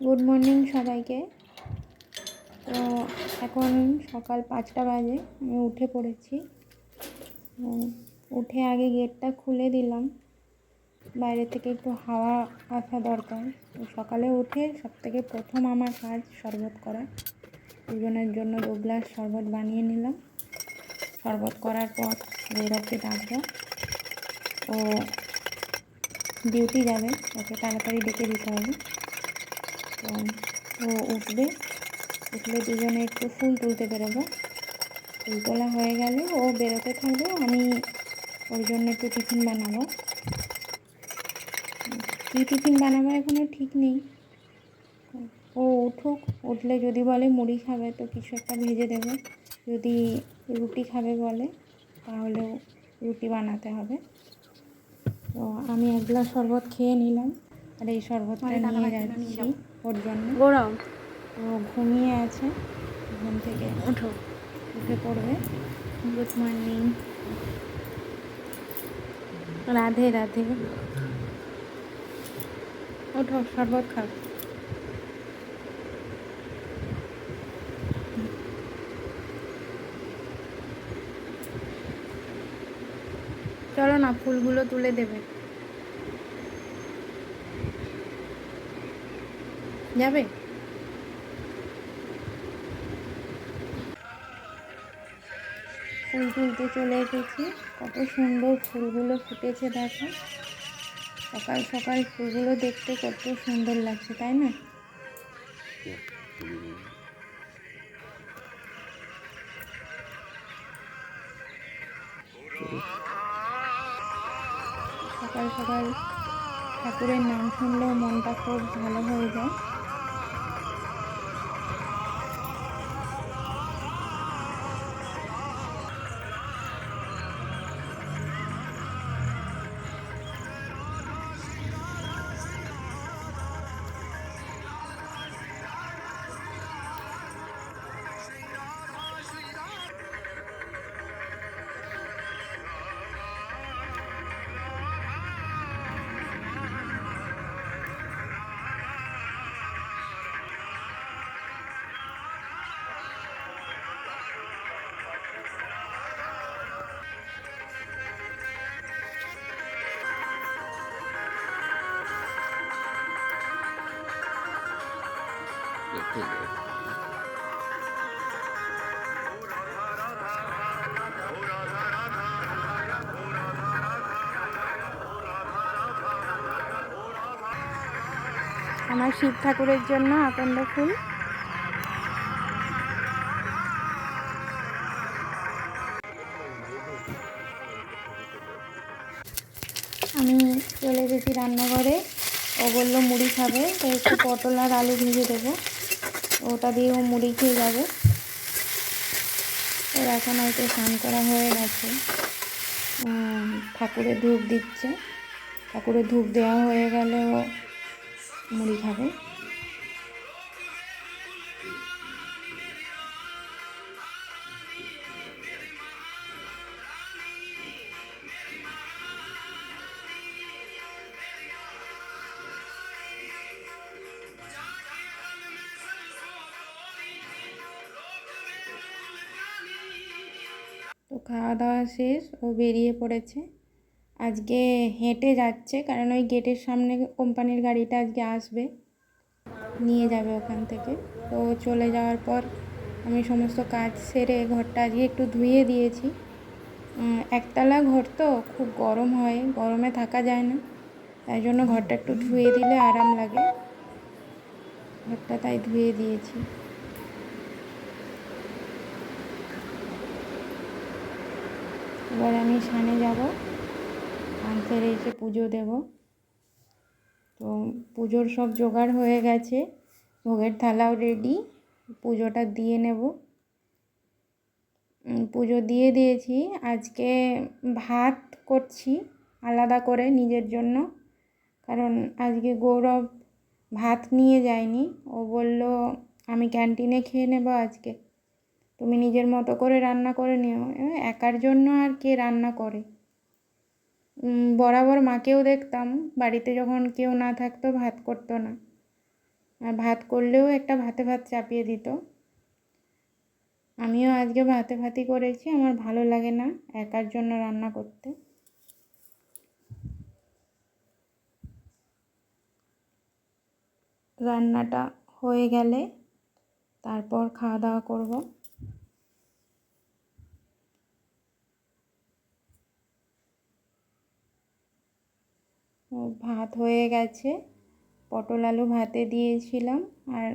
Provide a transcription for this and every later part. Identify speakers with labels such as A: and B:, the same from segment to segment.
A: Good morning সবাইকে। তো এখন সকাল পাঁচটা বাজে, আমি উঠে পড়েছি। উঠে আগে গেটটা খুলে দিলাম। বাইরে থেকে একটু হাওয়া আসা দরকার। তো সকালে উঠে সব থেকে প্রথম আমার কাজ শরবত করা। দুজনের জন্য দু গ্লাস শরবত বানিয়ে নিলাম। শরবত করার পর গৌরবকে ডাকবো। ও ডিউটি যাবে, ওকে তাড়াতাড়ি ডেকে দিতে হবে। তো ও উঠবে। উঠলে দুজনে একটু ফুল তুলতে বেরোবো। ফুল তোলা হয়ে গেলে ও বেরোতে থাকবে আমি ওর জন্য একটু টিফিন বানাবো। কী টিফিন বানাবো এখনও ঠিক নেই। ও উঠুক উঠলে যদি বলে মুড়ি খাবে তো কিছু একটা ভেজে দেবো। যদি রুটি খাবে বলে তাহলেও রুটি বানাতে হবে। তো আমি এক গ্লাস শরবত খেয়ে নিলাম। আর এই শরবতটা নিয়ে যাচ্ছি। ওর জন্য।
B: গৌরব
A: ও ঘুমিয়ে আছে। ঘুম থেকে
B: ওঠো
A: উঠে পড়বে। Good morning. রাধে রাধে। ওঠো শরবত খাও। চলো না ফুলগুলো তুলে দেবে। যাবে ফুল তুলতে চলে এসেছি। কত সুন্দর ফুলগুলো ফুটেছে, দেখো। সকাল সকাল ফুলগুলো দেখতে কত সুন্দর লাগছে, তাই না? সকাল সকাল ঠাকুরের নাম শুনলেও মনটা খুব ভালো হয়ে যায়। আমার শিব ঠাকুরের জন্য আকন্দ ফুল। আমি চলে গেছি রান্নাঘরে। ও বলল মুড়ি খাবে, তো একটু পটল আর আলু ভেজে দেবো। ওটা দিয়ে ও মুড়ি খেয়ে যাবে। ওর এখন হয়তো স্নান করা হয়ে গেছে। ঠাকুরে ধূপ দিচ্ছে। ঠাকুরে ধূপ দেওয়া হয়ে গেলে ও মুড়ি খাবে। তো খাওয়া দাওয়া শেষ, ও বেরিয়ে পড়েছে। আজকে হেঁটে যাচ্ছে, কারণ ওই গেটের সামনে কোম্পানির গাড়িটা আজকে আসবে। নিয়ে যাবে ওখান থেকে। তো চলে যাওয়ার পর আমি সমস্ত কাজ সেরে ঘরটা আজকে একটু ধুয়ে দিয়েছি। একতলা ঘর তো, খুব গরম হয়, গরমে থাকা যায় না। তাই জন্য ঘরটা একটু ধুয়ে দিলে আরাম লাগে। ঘরটা তাই ধুয়ে দিয়েছি। এবার আমি সানে যাব। স্নান সেরে এসে পুজো দেব। তো পুজোর সব জোগাড় হয়ে গেছে। ভোগের থালাও রেডি পুজোটা দিয়ে নেব। পুজো দিয়ে দিয়েছি। আজকে ভাত করছি আলাদা করে নিজের জন্য। কারণ আজকে গৌরব ভাত নিয়ে যায়নি। ও বলল, আমি ক্যান্টিনে খেয়ে নেব আজকে। তুমি নিজের মতো করে রান্না করে নিও। একার জন্য আর কে রান্না করে? বরাবর মাকেও দেখতাম, বাড়িতে যখন কেউ না থাকতো ভাত করতো না। আর ভাত করলেও একটা ভাতে ভাত চাপিয়ে দিত। আমিও আজকে ভাতে ভাতই করেছি, আমার ভালো লাগে না একার জন্য রান্না করতে। রান্নাটা হয়ে গেলে তারপর খাওয়া দাওয়া করব। ভাত হয়ে গেছে। পটল আলু ভাতে দিয়েছিলাম আর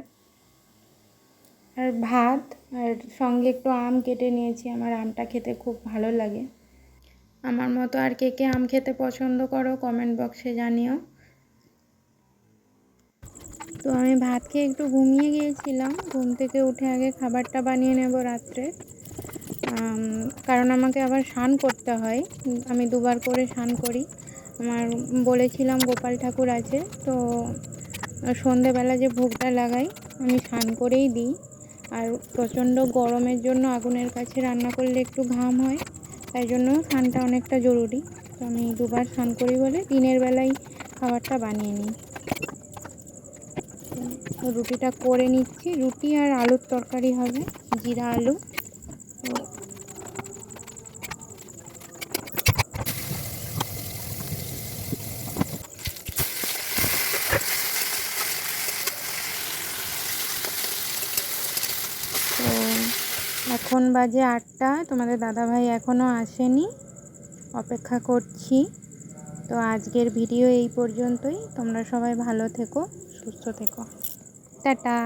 A: আর ভাত আর সঙ্গে একটু আম কেটে নিয়েছি। আমার আমটা খেতে খুব ভালো লাগে। আমার মতো আর কে কে আম খেতে পছন্দ করো কমেন্ট বক্সে জানিও। তো আমি ভাত খেয়ে একটু ঘুমিয়ে গিয়েছিলাম। ঘুম থেকে উঠে আগে খাবারটা বানিয়ে নেব রাত্রে। কারণ আমাকে আবার স্নান করতে হয়। আমি দুবার করে স্নান করি। আমার বলেছিলাম গোপাল ঠাকুর আছে, তো সন্ধেবেলা যে ভোগটা লাগাই, আমি স্নান করেই দিই। আর প্রচণ্ড গরমের জন্য আগুনের কাছে রান্না করলে একটু ঘাম হয়, তাই জন্য স্নানটা অনেকটা জরুরি। তো আমি দুবার স্নান করি বলে দিনের বেলায় খাবারটা বানিয়ে নিই। রুটিটা করে নিচ্ছি, রুটি আর আলুর তরকারি হবে, জিরা, আলু তো তো এখন বাজে আটটা, তোমাদের দাদাভাই এখনও আসেনি, অপেক্ষা করছি। তো আজকের ভিডিও এই পর্যন্তই, তোমরা সবাই ভালো থেকো, সুস্থ থেকো। টাটা।